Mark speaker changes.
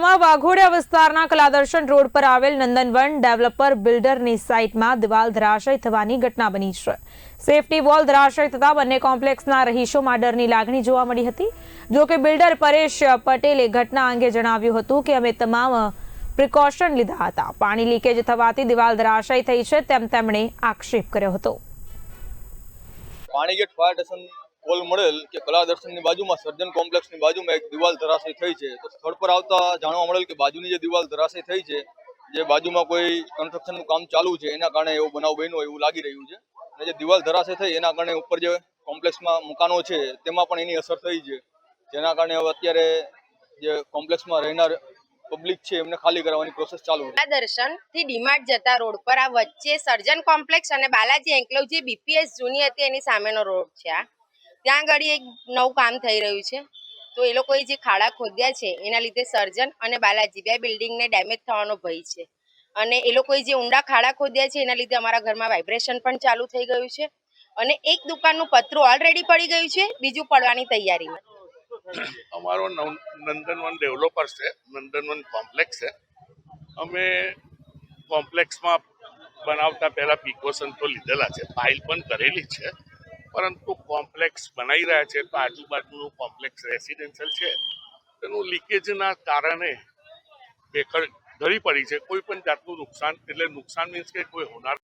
Speaker 1: વાઘોડિયા વિસ્તારના કલાદર્શન રોડ પર આવેલ નંદનવન ડેવલપર બિલ્ડરની સાઇટમાં દિવાલ ધરાશય થવાની ઘટના બની છે. સેફટી વોલ ધરાશય થતા બંને કોમ્પ્લેક્સના રહીશોમાં ડરની લાગણી જોવા મળી હતી. જોકે બિલ્ડર પરેશ પટેલે ઘટના અંગે જણાવ્યું હતું કે અમે તમામ પ્રિકોશન લીધા હતા. પાણી લીકેજ થવાથી દિવાલ ધરાશય થઈ છે તેમ તેમણે આક્ષેપ કર્યો હતો.
Speaker 2: પાણીગેટ ફાયર સ્ટેશન કોલ મળેલ કે કલા દર્શનની બાજુમાં સર્જન કોમ્પ્લેક્ષની બાજુમાં એક દિવાલ ધરાશય થઈ છે. તો સ્થળ પર આવતા જાણવા મળેલ કે બાજુની જે દિવાલ ધરાશય થઈ છે, જે બાજુમાં કોઈ કન્સ્ટ્રક્શનનું કામ ચાલુ છે, એના કારણે એવો બનાવ બન્યો એવું લાગી રહ્યું છે. અને જે દિવાલ ધરાશય થઈ, એના કારણે ઉપર જે કોમ્પ્લેક્સમાં મકાનો છે, તેમાં પણ એની અસર થઈ છે. જેના કારણે હવે અત્યારે જે કોમ્પ્લેક્સમાં રહેનાર પબ્લિક છે, એમને ખાલી કરવાની પ્રોસેસ ચાલુ છે.
Speaker 3: દર્શનથી ડીમાર્ટ જતા રોડ પર આ વચ્ચે સર્જન કોમ્પ્લેક્સ અને બાલાજી એન્કલેવ જે બીપીએસ જૂની હતી, એની સામેનો રોડ છે આ. ત્યાં આગળ એક નવું કામ થઈ રહ્યું છે. તો એ લોકોએ જે ખાડા ખોદ્યા છે, એના લીધે સર્જન અને બાલાજી બે બિલ્ડિંગને ડેમેજ થવાનો ભય છે. અને એ લોકોએ જે ઊંડા ખાડા ખોદ્યા છે, એના લીધે અમારા ઘરમાં વાઇબ્રેશન પણ ચાલુ થઈ ગયું છે. અને એક દુકાનનું પતરું ઓલરેડી પડી ગયું છે, બીજું પડવાની તૈયારીમાં.
Speaker 4: અમારો નવ- નંદનવન ડેવલપર છે, નંદનવન કોમ્પ્લેક્સ છે. અમે કોમ્પ્લેક્સમાં બનાવતા પહેલા પ્રિકોશન તો લીધેલા છે ફાઇલ પણ કરેલી છે. પરંતુ કોમ્પ્લેક્સ બનાવી રહ્યા છે તો આજુબાજુનું કોમ્પ્લેક્સ રેસિડેન્શિયલ છે. તેનું લીકેજના કારણે ભેખડ ધરી પડી છે. કોઈ પણ જાતનું નુકસાન, એટલે નુકસાન મીન્સ કે કોઈ હોનાર